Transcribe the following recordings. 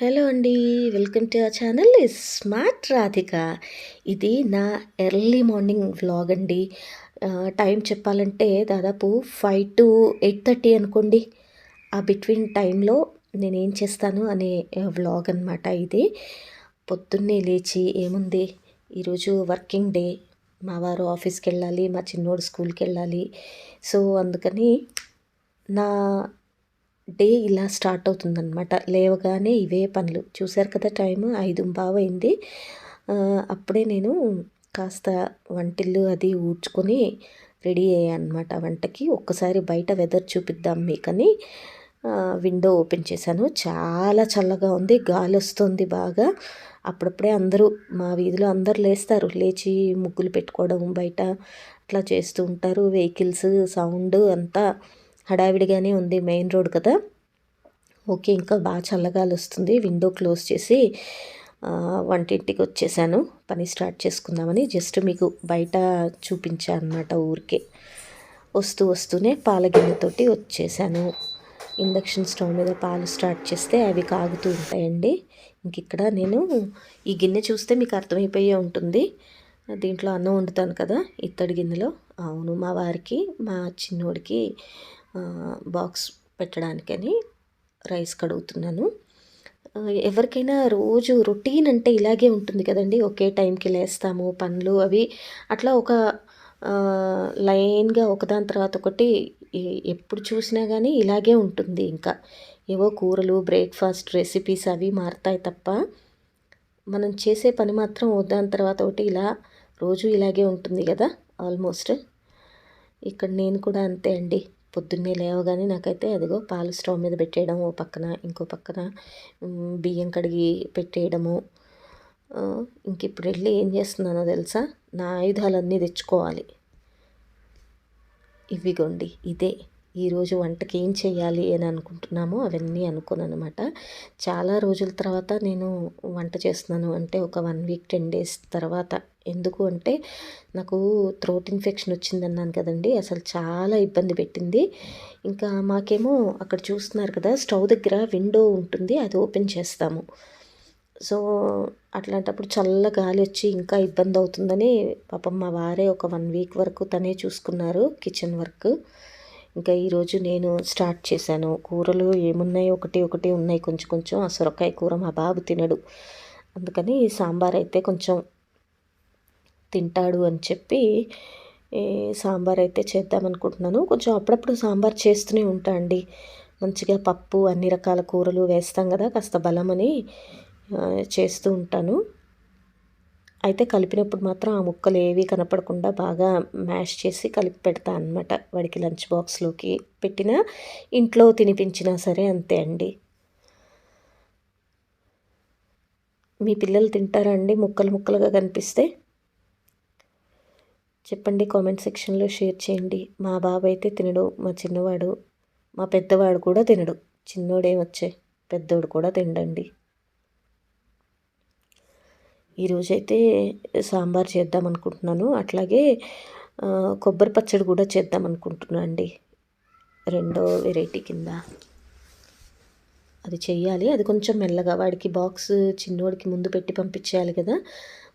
Hello అండి welcome to our channel. Smart Radhika. ఇది నా ఎర్లీ మార్నింగ్ వ్లాగ్ అండి. టైం చెప్పాలంటే దాదాపు ఫైవ్ టు ఎయిట్ థర్టీ అనుకోండి. ఆ బిట్వీన్ టైంలో నేను ఏం చేస్తాను అనే వ్లాగ్ అనమాట ఇది. పొద్దున్నే లేచి ఏముంది? ఈరోజు వర్కింగ్ డే. మా వారు ఆఫీస్కి వెళ్ళాలి మా చిన్నోడు స్కూల్కి వెళ్ళాలి. సో అందుకని నా డే ఇలా స్టార్ట్ అవుతుందన్నమాట. లేవగానే ఇవే పనులు. చూశారు కదా టైం ఐదు బావైంది అప్పుడే నేను కాస్త వంటిల్లు అది ఊడ్చుకొని రెడీ అయ్యానమాట వంటకి. ఒక్కసారి బయట వెదర్ చూపిద్దాం మీకని విండో ఓపెన్ చేశాను. చాలా చల్లగా ఉంది. గాలి వస్తుంది బాగా. అప్పుడప్పుడే అందరూ మా వీధిలో అందరు లేస్తారు. లేచి ముగ్గులు పెట్టుకోవడం బయట అట్లా చేస్తూ ఉంటారు. వెహికల్స్ సౌండ్ అంతా హడావిడిగానే ఉంది మెయిన్ రోడ్ కదా. ఓకే ఇంకా బాగా చల్లగాలి వస్తుంది. విండో క్లోజ్ చేసి వంటింటికి వచ్చేసాను. పని స్టార్ట్ చేసుకుందామని జస్ట్ మీకు బయట చూపించాను అనమాట ఊరికే. వస్తూ వస్తూనే పాల గిన్నెతోటి వచ్చేసాను. ఇండక్షన్ స్టవ్ మీద పాలు స్టార్ట్ చేస్తే అవి కాగుతూ ఉంటాయండి. ఇంక ఇక్కడ నేను ఈ గిన్నె చూస్తే మీకు అర్థమైపోయే ఉంటుంది. దీంట్లో అన్నం వండుతాను కదా ఇత్తడి గిన్నెలో. అవును మా వారికి మా చిన్నోడికి బాక్స్ పెట్టడానికని రైస్ కడుగుతున్నాను. ఎవరికైనా రోజు రొటీన్ అంటే ఇలాగే ఉంటుంది కదండి. ఒకే టైంకి లేస్తాము పనులు అవి. అట్లా ఒక లైన్గా ఒకదాని తర్వాత ఒకటి ఎప్పుడు చూసినా కానీ ఇలాగే ఉంటుంది ఇంకా. ఏవో కూరలు బ్రేక్ఫాస్ట్ రెసిపీస్ అవి మారుతాయి తప్ప మనం చేసే పని మాత్రం దాని తర్వాత ఒకటి ఇలా రోజు ఇలాగే ఉంటుంది కదా ఆల్మోస్ట్ ఇక్కడ నేను కూడా అంతే అండి. పొద్దున్నే లేవగానే నాకైతే అదిగో పాలు స్టవ్ మీద పెట్టేయడం ఓ పక్కన ఇంకో పక్కన బియ్యం కడిగి పెట్టేయడము. ఇంక ఇప్పుడు వెళ్ళి ఏం చేస్తున్నానో తెలుసా? నా ఆయుధాలన్నీ తెచ్చుకోవాలి. ఇవిగోండి ఇదే. ఈరోజు వంటకి ఏం చేయాలి అని అనుకుంటున్నామో అవన్నీ అనుకోను అనమాట చాలా రోజుల తర్వాత నేను వంట చేస్తున్నాను. అంటే ఒక వన్ వీక్ టెన్ డేస్ తర్వాత. ఎందుకు అంటే నాకు థ్రోట్ ఇన్ఫెక్షన్ వచ్చిందన్నాను కదండి. అసలు చాలా ఇబ్బంది పెట్టింది. ఇంకా మాకేమో అక్కడ చూస్తున్నారు కదా స్టవ్ దగ్గర విండో ఉంటుంది అది ఓపెన్ చేస్తాము. సో అట్లాంటప్పుడు చల్ల గాలి వచ్చి ఇంకా ఇబ్బంది అవుతుందని పాపం మా వారే ఒక వన్ వీక్ వరకు తనే చూసుకున్నారు కిచెన్ వర్క్. ఇంకా ఈరోజు నేను స్టార్ట్ చేశాను. కూరలు ఏమున్నాయి ఒకటి ఒకటి ఉన్నాయి. కొంచెం కొంచెం ఆ సొరకాయ కూర మా బాబు తినడు. అందుకని సాంబార్ అయితే కొంచెం తింటాడు అని చెప్పి సాంబార్ అయితే చేద్దామనుకుంటున్నాను కొంచెం అప్పుడప్పుడు సాంబార్ చేస్తూనే ఉంటా అండి. మంచిగా పప్పు అన్ని రకాల కూరలు వేస్తాం కదా కాస్త బలమని చేస్తూ ఉంటాను. అయితే కలిపినప్పుడు మాత్రం ఆ ముక్కలు ఏవి కనపడకుండా బాగా మ్యాష్ చేసి కలిపి పెడతా అనమాట వాడికి లంచ్ బాక్స్లోకి. పెట్టినా ఇంట్లో తినిపించినా సరే అంతే అండి. మీ పిల్లలు తింటారా అండి? ముక్కలు ముక్కలుగా కనిపిస్తే? చెప్పండి కామెంట్ సెక్షన్లో షేర్ చేయండి. మా బాబు అయితే తినడు మా చిన్నవాడు మా పెద్దవాడు కూడా తినడు. చిన్నోడేమొచ్చే పెద్దోడు కూడా తినడండి ఈరోజైతే సాంబార్ చేద్దాం అనుకుంటున్నాను అట్లాగే కొబ్బరి పచ్చడి కూడా చేద్దాం అనుకుంటున్నాను అండి రెండో వెరైటీ కింద. అది చెయ్యాలి. అది కొంచెం మెల్లగా వాడికి బాక్స్ చిన్నోడికి ముందు పెట్టి పంపించేయాలి కదా.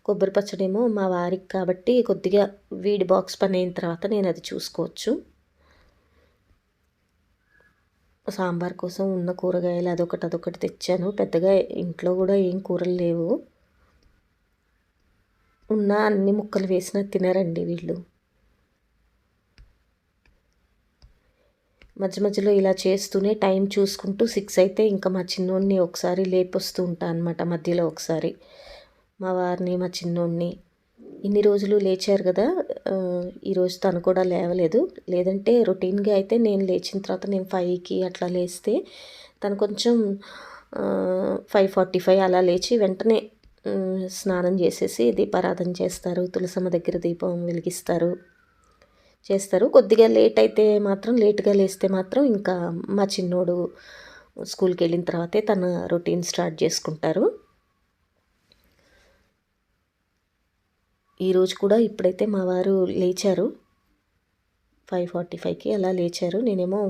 కొబ్బరి పచ్చడేమో మా వారికి కాబట్టి కొద్దిగా వీడి బాక్స్ పని అయిన తర్వాత నేను అది చూసుకోవచ్చు. సాంబార్ కోసం ఉన్న కూరగాయలు అదొకటి అదొకటి తెచ్చాను. పెద్దగా ఇంట్లో కూడా ఏం కూరలు లేవు. ఉన్న అన్ని ముక్కలు వేసినా తినరండి వీళ్ళు. మధ్య మధ్యలో ఇలా చేస్తూనే టైం చూసుకుంటూ సిక్స్ అయితే ఇంకా మా చిన్నోడిని ఒకసారి లేపొస్తూ ఉంటా అనమాట మధ్యలో ఒకసారి. మా వారిని మా చిన్నోడిని. ఇన్ని రోజులు లేచారు కదా ఈరోజు తను కూడా లేవలేదు. లేదంటే రొటీన్గా అయితే నేను లేచిన తర్వాత నేను ఫైవ్కి అట్లా లేస్తే తను కొంచెం ఫైవ్ ఫార్టీ ఫైవ్ అలా లేచి వెంటనే స్నానం చేసేసి దీపారాధన చేస్తారు. తులసమ్మ దగ్గర దీపం వెలిగిస్తారు. చేస్తారు. కొద్దిగా లేట్ అయితే మాత్రం లేట్గా లేస్తే మాత్రం ఇంకా మా చిన్నోడు స్కూల్కి వెళ్ళిన తర్వాతే తన రొటీన్ స్టార్ట్ చేసుకుంటారు. ఈరోజు కూడా ఇప్పుడైతే మా వారు లేచారు. ఫైవ్ ఫార్టీ ఫైవ్కి అలా లేచారు. నేనేమో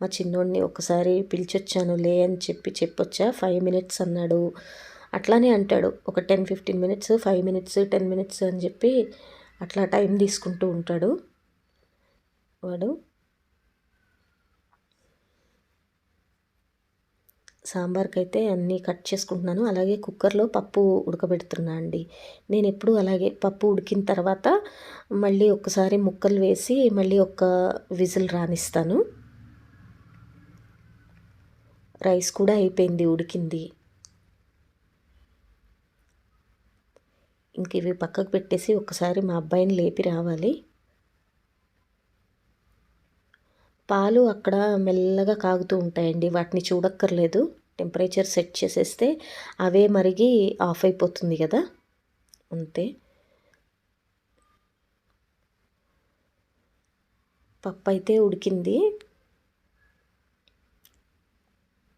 మా చిన్నోడిని ఒకసారి పిలిచొచ్చాను లే అని చెప్పి చెప్పొచ్చా? ఫైవ్ మినిట్స్ అన్నాడు. అట్లానే అంటాడు ఒక ten fifteen minutes five minutes ten minutes అని చెప్పి అట్లా టైం తీసుకుంటూ ఉంటాడు. వాడు సాంబార్కి అయితే అన్నీ కట్ చేసుకుంటున్నాను. అలాగే కుక్కర్లో పప్పు ఉడకబెడుతున్నా అండి. నేను ఎప్పుడు అలాగే పప్పు ఉడికిన తర్వాత మళ్ళీ ఒక్కసారి ముక్కలు వేసి మళ్ళీ ఒక్క విజిల్ రానిస్తాను. రైస్ కూడా అయిపోయింది ఉడికింది. ఇంక ఇవి పక్కకు పెట్టేసి ఒకసారి మా అబ్బాయిని లేపి రావాలి. పాలు అక్కడ మెల్లగా కాగుతూ ఉంటాయండి వాటిని చూడక్కర్లేదు. టెంపరేచర్ సెట్ చేసేస్తే అవే మరిగి ఆఫ్ అయిపోతుంది కదా. అంతే. పప్పు అయితే ఉడికింది.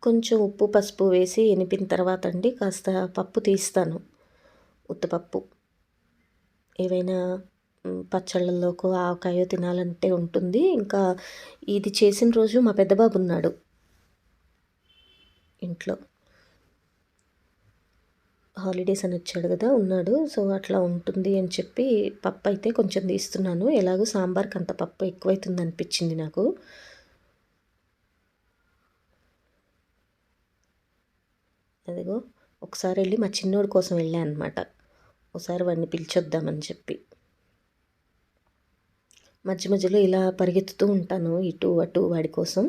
కొంచెం ఉప్పు పసుపు వేసి ఎనిపిన తర్వాత అండి కాస్త పప్పు తీస్తాను. ఉత్తపప్పు. ఏవైనా పచ్చళ్ళల్లోకో ఆవకాయో తినాలంటే ఉంటుంది. ఇంకా ఇది చేసిన రోజు మా పెద్దబాబు ఉన్నాడు ఇంట్లో. హాలిడేస్ అని వచ్చాడు కదా ఉన్నాడు. సో అట్లా ఉంటుంది అని చెప్పి పప్పు అయితే కొంచెం తీస్తున్నాను. ఎలాగో సాంబార్కి అంత పప్పు ఎక్కువైతుంది అనిపించింది నాకు. అదిగో. ఒకసారి వెళ్ళి మా చిన్నోడి కోసం వెళ్ళాను అనమాట ఒకసారి వాడిని పిలిచొద్దామని చెప్పి. మధ్య మధ్యలో ఇలా పరిగెత్తుతూ ఉంటాను ఇటు అటు వాడి కోసం.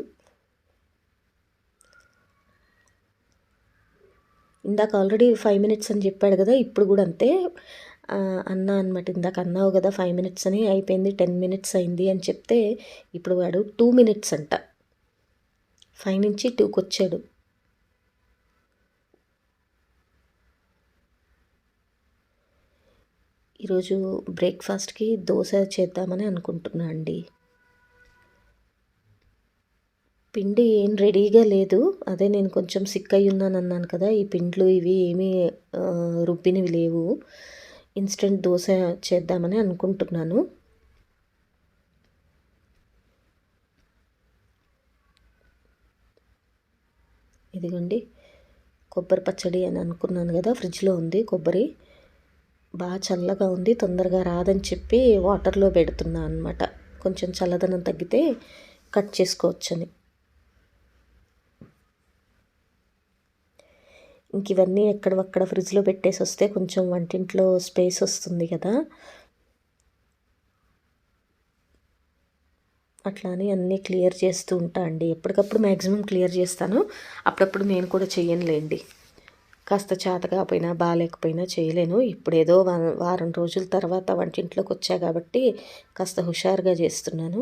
ఇందాక ఆల్రెడీ ఫైవ్ మినిట్స్ అని చెప్పాడు కదా ఇప్పుడు కూడా అంతే. అన్నా అనమాట ఇందాక అన్నావు కదా ఫైవ్ మినిట్స్ అని అయిపోయింది టెన్ మినిట్స్ అయింది అని చెప్తే ఇప్పుడు వాడు టూ మినిట్స్ అంట. ఫైవ్ నుంచి టూకి వచ్చాడు ఈరోజు బ్రేక్ఫాస్ట్కి దోశ చేద్దామని అనుకుంటున్నా అండి. పిండి ఏం రెడీగా లేదు. అదే నేను కొంచెం సిక్ అయి ఉన్నాను అన్నాను కదా ఈ పిండ్లు ఇవి ఏమీ రుబ్బినవి లేవు. ఇన్స్టెంట్ దోశ చేద్దామని అనుకుంటున్నాను. ఇదిగోండి కొబ్బరి పచ్చడి అని అనుకున్నాను కదా ఫ్రిడ్జ్లో ఉంది కొబ్బరి. బాగా చల్లగా ఉంది తొందరగా రాదని చెప్పి వాటర్లో పెడుతున్నా అనమాట కొంచెం చల్లదనం తగ్గితే కట్ చేసుకోవచ్చని. ఇంక ఇవన్నీ ఎక్కడవక్కడ ఫ్రిడ్జ్లో పెట్టేసి వస్తే కొంచెం వంటింట్లో స్పేస్ వస్తుంది కదా. అట్లా అని అన్నీ క్లియర్ చేస్తూ ఉంటా అండి. ఎప్పటికప్పుడు మ్యాక్సిమం క్లియర్ చేస్తాను. అప్పుడప్పుడు నేను కూడా చేయనులేండి కాస్త చేత కాకపోయినా బాగాలేకపోయినా చేయలేను. ఇప్పుడు ఏదో వారం రోజుల తర్వాత వంటింట్లోకి వచ్చా కాబట్టి కాస్త హుషారుగా చేస్తున్నాను.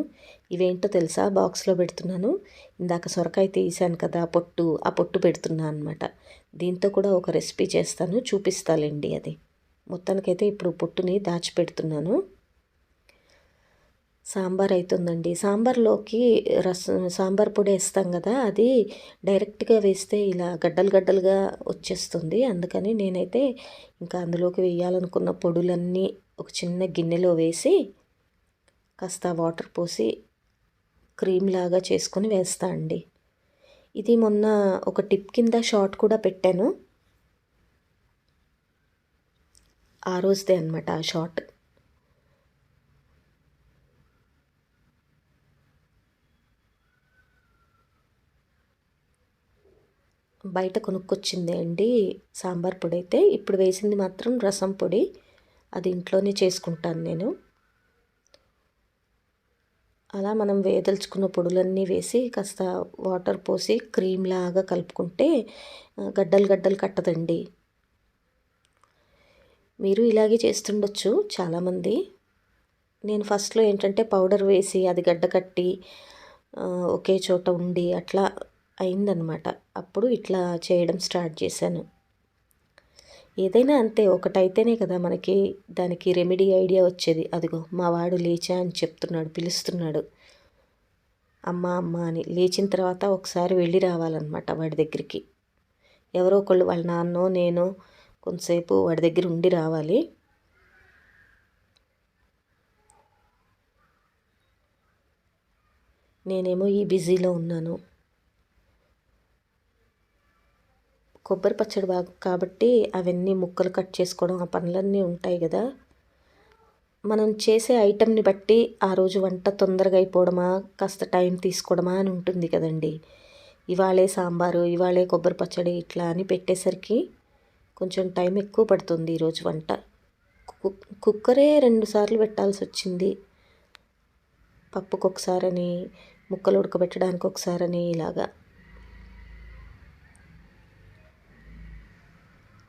ఇవేంటో తెలుసా? బాక్స్లో పెడుతున్నాను. ఇందాక సొరకాయ తీసాను కదా పొట్టు ఆ పొట్టు పెడుతున్నాను అనమాట దీంతో కూడా ఒక రెసిపీ చేస్తాను చూపిస్తాలేండి అది. మొత్తానికైతే ఇప్పుడు పొట్టుని దాచిపెడుతున్నాను. సాంబార్ అవుతుందండి సాంబార్లోకి రసం సాంబార్ పొడి వేస్తాం కదా అది డైరెక్ట్గా వేస్తే ఇలా గడ్డలు గడ్డలుగా వచ్చేస్తుంది. అందుకని నేనైతే ఇంకా అందులోకి వేయాలనుకున్న పొడులన్నీ ఒక చిన్న గిన్నెలో వేసి కాస్త వాటర్ పోసి క్రీమ్ లాగా చేసుకొని వేస్తా అండి. ఇది మొన్న ఒక టిప్ కింద షార్ట్ కూడా పెట్టాను. ఆ రోజుదే అనమాట ఆ షార్ట్ బయట కొనుక్కొచ్చిందే అండి సాంబార్ పొడి అయితే ఇప్పుడు వేసింది మాత్రం రసం పొడి. అది ఇంట్లోనే చేసుకుంటాను నేను. అలా మనం వేదలుచుకున్న పొడులన్నీ వేసి కాస్త వాటర్ పోసి క్రీమ్ లాగా కలుపుకుంటే గడ్డలు గడ్డలు కట్టదండి. మీరు ఇలాగే చేస్తుండొచ్చు చాలామంది. నేను ఫస్ట్లో ఏంటంటే పౌడర్ వేసి అది గడ్డ కట్టి ఒకే చోట ఉండి అట్లా అయిందనమాట అప్పుడు ఇట్లా చేయడం స్టార్ట్ చేశాను. ఏదైనా అంతే ఒకటైతేనే కదా మనకి దానికి రెమెడీ ఐడియా వచ్చేది. అదిగో మా వాడు లేచా అని చెప్తున్నాడు పిలుస్తున్నాడు. అమ్మ అమ్మ అని. లేచిన తర్వాత ఒకసారి వెళ్ళి రావాలన్నమాట వాడి దగ్గరికి. ఎవరో ఒకళ్ళు వాళ్ళ నాన్నో నేను కొంతసేపు వాడి దగ్గర ఉండి రావాలి. నేనేమో ఈ బిజీలో ఉన్నాను. కొబ్బరి పచ్చడి బాగు కాబట్టి అవన్నీ ముక్కలు కట్ చేసుకోవడం ఆ పనులన్నీ ఉంటాయి కదా. మనం చేసే ఐటెంని బట్టి ఆ రోజు వంట తొందరగా అయిపోవడమా కాస్త టైం తీసుకోవడమా అని ఉంటుంది కదండి. ఇవాళే సాంబారు ఇవాళే కొబ్బరి పచ్చడి ఇట్లా అని పెట్టేసరికి కొంచెం టైం ఎక్కువ పడుతుంది ఈరోజు వంట. కుక్కరే రెండు సార్లు పెట్టాల్సి వచ్చింది. పప్పుకొకసారని ముక్కలు ఉడకబెట్టడానికి ఒకసారని ఇలాగా.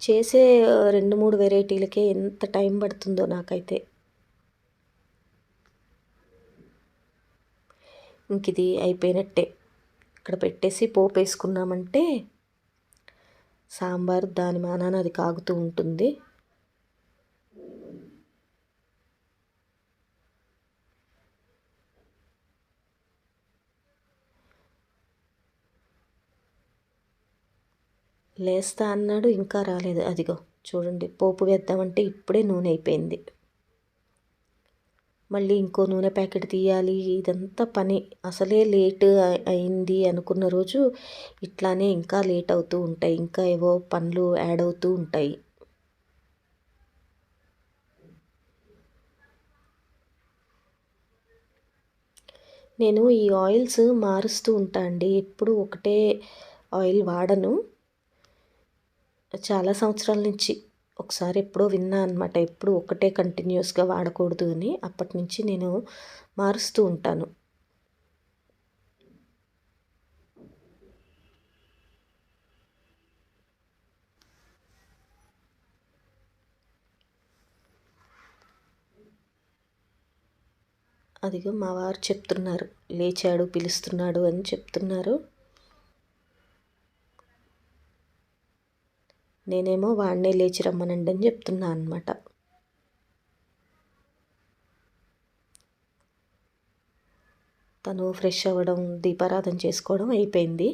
చేసే రెండు మూడు వెరైటీలకే ఎంత టైం పడుతుందో నాకైతే. ఇంక ఇది అయిపోయినట్టే. ఇక్కడ పెట్టేసి పోపు వేసుకున్నామంటే సాంబార్ దాని మానాన అది కాగుతూ ఉంటుంది. లేస్తా అన్నాడు ఇంకా రాలేదు. అదిగో చూడండి పోపు వేద్దామంటే ఇప్పుడే నూనె అయిపోయింది. మళ్ళీ ఇంకో నూనె ప్యాకెట్ తీయాలి ఇదంతా పని. అసలే లేట్ అయింది అనుకున్న రోజు ఇట్లానే ఇంకా లేట్ అవుతూ ఉంటాయి. ఇంకా ఏవో పనులు యాడ్ అవుతూ ఉంటాయి. నేను ఈ ఆయిల్స్ మారుస్తూ ఉంటా అండి. ఎప్పుడు ఒకటే ఆయిల్ వాడను. చాలా సంవత్సరాల నుంచి ఒకసారి ఎప్పుడో విన్నా అనమాట ఎప్పుడు ఒకటే కంటిన్యూస్గా వాడకూడదు అని అప్పటి నుంచి నేను మారుస్తూ ఉంటాను. అదిగో మా వారు చెప్తున్నారు. లేచాడు పిలుస్తున్నాడు అని చెప్తున్నారు. నేనేమో వాడినే లేచి రమ్మనండి అని చెప్తున్నా అనమాట తను ఫ్రెష్ అవ్వడం దీపారాధన చేసుకోవడం అయిపోయింది.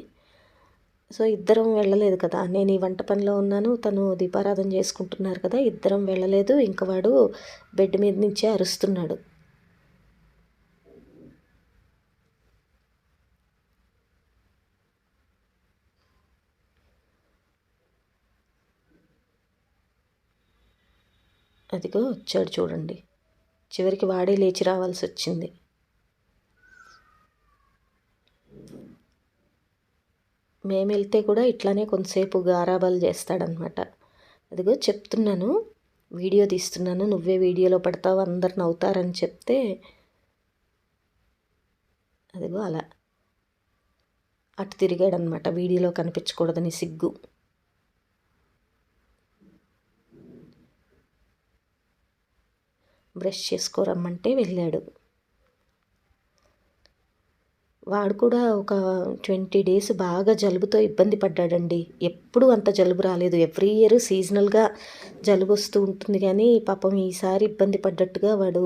సో ఇద్దరం వెళ్ళలేదు కదా. నేను ఈ వంట పనిలో ఉన్నాను తను దీపారాధన చేసుకుంటున్నారు కదా. ఇద్దరం వెళ్ళలేదు ఇంకా వాడు బెడ్ మీద నుంచే అరుస్తున్నాడు. అదిగో వచ్చాడు చూడండి. చివరికి వాడే లేచి రావాల్సి వచ్చింది. మేము వెళ్తే కూడా ఇట్లానే కొంతసేపు గారాబాలు చేస్తాడనమాట అదిగో చెప్తున్నాను వీడియో తీస్తున్నాను నువ్వే వీడియోలో పడతావు అందరు నవ్వుతారని చెప్తే అదిగో అలా. అటు తిరిగాడనమాట వీడియోలో కనిపించకూడదని సిగ్గు. బ్రష్ చేసుకోరమ్మంటే వెళ్ళాడు. వాడు కూడా ఒక ట్వంటీ డేస్ బాగా జలుబుతో ఇబ్బంది పడ్డాడండి. ఎప్పుడు అంత జలుబు రాలేదు. ఎవ్రీ ఇయర్ సీజనల్గా జలుబు వస్తూ ఉంటుంది కానీ పాపం ఈసారి ఇబ్బంది పడ్డట్టుగా వాడు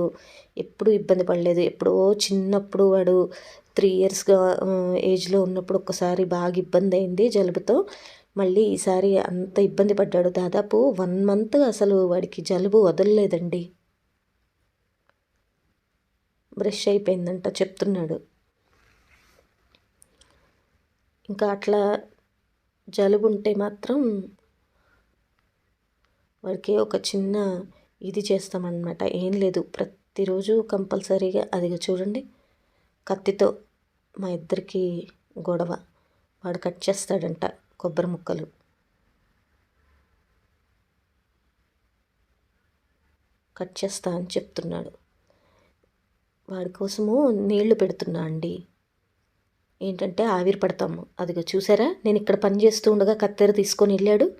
ఎప్పుడు ఇబ్బంది పడలేదు. ఎప్పుడో చిన్నప్పుడు వాడు త్రీ ఇయర్స్గా ఏజ్లో ఉన్నప్పుడు ఒక్కసారి బాగా ఇబ్బంది అయింది జలుబుతో. మళ్ళీ ఈసారి అంత ఇబ్బంది పడ్డాడు. దాదాపు వన్ మంత్ అసలు వాడికి జలుబు వదలలేదండి. బ్రష్ అయిపోయిందంట చెప్తున్నాడు. ఇంకా అట్లా జలుబు ఉంటే మాత్రం వాడికి ఒక చిన్న ఇది చేస్తామన్నమాట. ఏం లేదు ప్రతిరోజు కంపల్సరీగా అదిగా చూడండి కత్తితో మా ఇద్దరికి గొడవ. వాడు కట్ చేస్తాడంట కొబ్బరి ముక్కలు. కట్ చేస్తా అని చెప్తున్నాడు. వాడి కోసము నీళ్ళు పెడుతున్నా అండి. ఏంటంటే ఆవిరి పడతాము. అదిగో చూసారా? నేను ఇక్కడ పని చేస్తూ ఉండగా కత్తెర తీసుకొని వెళ్ళాడు.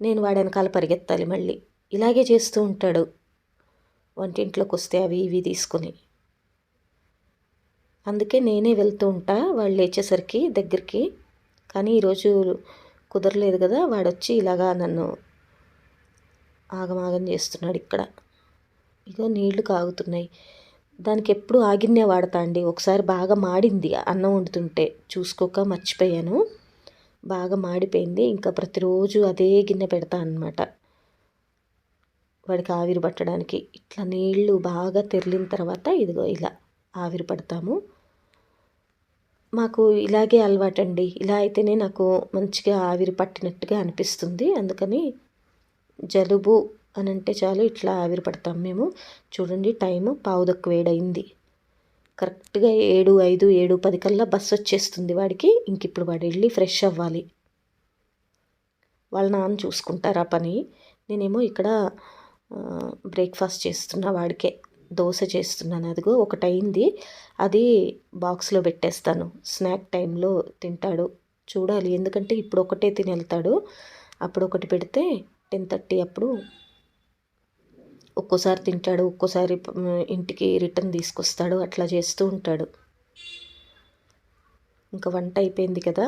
నేను వాడి వెనకాల పరిగెత్తాలి మళ్ళీ. ఇలాగే చేస్తూ ఉంటాడు. వంటింట్లోకి వస్తే అవి ఇవి తీసుకొని. అందుకే నేనే వెళ్తూ ఉంటా. వాళ్ళు లేచేసరికి దగ్గరికి. కానీ ఈరోజు కుదరలేదు కదా. వాడొచ్చి ఇలాగా నన్ను ఆగమాగం చేస్తున్నాడు ఇక్కడ. ఇగో నీళ్ళు కాగుతున్నాయి. దానికి ఎప్పుడు ఆ గిన్నె వాడతా అండి. ఒకసారి బాగా మాడింది అన్నం వండుతుంటే. చూసుకోక మర్చిపోయాను. బాగా మాడిపోయింది. ఇంకా ప్రతిరోజు అదే గిన్నె పెడతా అనమాట వాడికి ఆవిరి పట్టడానికి. ఇట్లా నీళ్ళు బాగా తెరిలిన తర్వాత ఇదిగో ఇలా ఆవిరి పడతాము. మాకు ఇలాగే అలవాటండి. ఇలా అయితేనే నాకు మంచిగా ఆవిరి పట్టినట్టుగా అనిపిస్తుంది. అందుకని జలుబు అని అంటే చాలు ఇట్లా ఆవిరి పడతాం మేము. చూడండి టైము పావుదక్కు వేడయింది. కరెక్ట్గా ఏడు ఐదు ఏడు పది కల్లా బస్సు వచ్చేస్తుంది వాడికి. ఇంక ఇప్పుడు వాడు వెళ్ళి ఫ్రెష్ అవ్వాలి. వాళ్ళ నాన్న చూసుకుంటారు ఆ పని? నేనేమో ఇక్కడ బ్రేక్ఫాస్ట్ చేస్తున్నా వాడికే. దోశ చేస్తున్నాను అదిగో ఒకటి అయింది అది బాక్స్లో పెట్టేస్తాను. స్నాక్ టైంలో తింటాడు. చూడాలి ఎందుకంటే ఇప్పుడు ఒకటే తిని వెళ్తాడు. అప్పుడు ఒకటి పెడితే టెన్ థర్టీ అప్పుడు ఒక్కోసారి తింటాడు ఒక్కోసారి ఇంటికి రిటర్న్ తీసుకొస్తాడు అట్లా చేస్తూ ఉంటాడు. ఇంకా వంట అయిపోయింది కదా.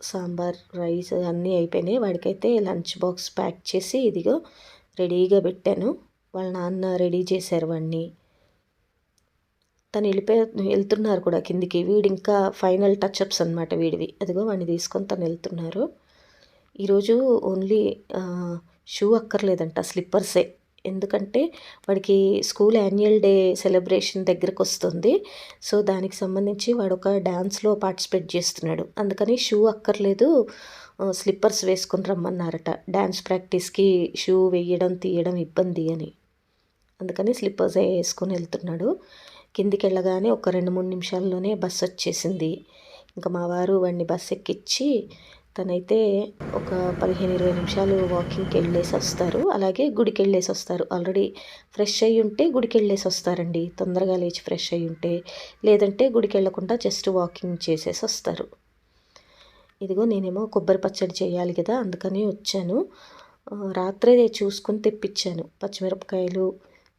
సాంబార్ రైస్ అన్నీ అయిపోయినాయి. వాడికైతే లంచ్ బాక్స్ ప్యాక్ చేసి ఇదిగో రెడీగా పెట్టాను. వాళ్ళ నాన్న రెడీ చేశారు వాడిని. తను వెళ్ళిపోయి వెళ్తున్నారు కూడా కిందికి. వీడి ఇంకా ఫైనల్ టచ్అప్స్ అనమాట వీడివి అదిగో వాడిని తీసుకొని తను వెళ్తున్నారు. ఈరోజు ఓన్లీ షూ అక్కర్లేదంట స్లిప్పర్సే. ఎందుకంటే వాడికి స్కూల్ యాన్యువల్ డే సెలబ్రేషన్ దగ్గరకు వస్తుంది సో దానికి సంబంధించి వాడు ఒక డ్యాన్స్లో పార్టిసిపేట్ చేస్తున్నాడు. అందుకని షూ అక్కర్లేదు. స్లిప్పర్స్ వేసుకొని రమ్మన్నారట. డ్యాన్స్ ప్రాక్టీస్కి షూ వేయడం తీయడం ఇబ్బంది అని. అందుకని స్లిప్పర్స్ వేసుకొని వెళ్తున్నాడు. కిందికి వెళ్ళగానే ఒక రెండు మూడు నిమిషాల్లోనే బస్సు వచ్చేసింది. ఇంకా మా వారు వాడిని బస్ ఎక్కించి తనైతే ఒక పదిహేను ఇరవై నిమిషాలు వాకింగ్కి వెళ్ళేసి వస్తారు అలాగే గుడికి వెళ్ళేసి వస్తారు ఆల్రెడీ ఫ్రెష్ అయ్యి ఉంటే గుడికి వెళ్ళేసి వస్తారండి తొందరగా లేచి ఫ్రెష్ అయ్యి ఉంటే లేదంటే గుడికి వెళ్ళకుండా జస్ట్ వాకింగ్ చేసేసి వస్తారు ఇదిగో నేనేమో కొబ్బరి పచ్చడి చేయాలి కదా అందుకని వచ్చాను. రాత్రే చూసుకొని తెప్పించాను. పచ్చిమిరపకాయలు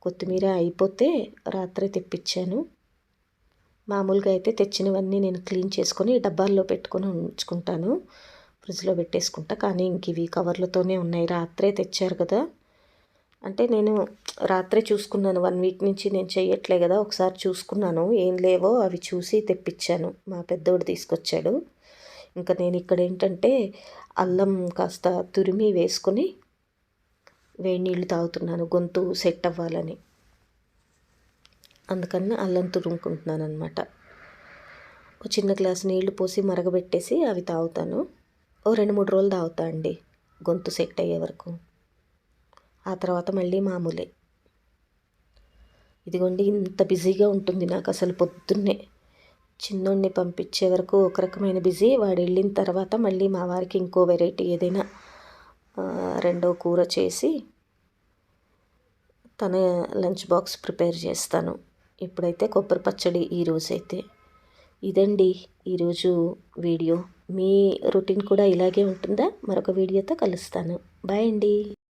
కొత్తిమీర అయిపోతే రాత్రే తెప్పించాను. మామూలుగా అయితే తెచ్చినవన్నీ నేను క్లీన్ చేసుకొని డబ్బాల్లో పెట్టుకొని ఉంచుకుంటాను. ఫ్రిడ్జ్లో పెట్టేసుకుంటా. కానీ ఇంక ఇవి కవర్లతోనే ఉన్నాయి. రాత్రే తెచ్చారు కదా. అంటే నేను రాత్రే చూసుకున్నాను. వన్ వీక్ నుంచి నేను చేయట్లే కదా. ఒకసారి చూసుకున్నాను. ఏం లేవో అవి చూసి తెప్పించాను. మా పెద్దోడు తీసుకొచ్చాడు. ఇంకా నేను ఇక్కడ ఏంటంటే అల్లం కాస్త తురిమి వేసుకొని వేడి నీళ్ళు తాగుతున్నాను. గొంతు సెట్ అవ్వాలని. అందుకని అల్లం తురుముకుంటున్నాను అనమాట ఒక చిన్న గ్లాస్ నీళ్ళు పోసి మరగబెట్టేసి అవి తాగుతాను. ఓ రెండు మూడు రోజులు తాగుతా అండి. గొంతు సెట్ అయ్యే వరకు. ఆ తర్వాత మళ్ళీ మామూలే. ఇదిగోండి ఇంత బిజీగా ఉంటుంది నాకు అసలు పొద్దున్నే. చిన్నోడిని పంపించే వరకు ఒక రకమైన బిజీ. వాడు వెళ్ళిన తర్వాత మళ్ళీ మా వారికి ఇంకో వెరైటీ ఏదైనా రెండో కూర చేసి తన లంచ్ బాక్స్ ప్రిపేర్ చేస్తాను. ఇప్పుడైతే కొబ్బరి పచ్చడి ఈరోజైతే ఇదండి ఈరోజు వీడియో. మీ రొటీన్ కూడా ఇలాగే ఉంటుందా? మరొక వీడియోతో కలుస్తాను. బాయ్ అండి.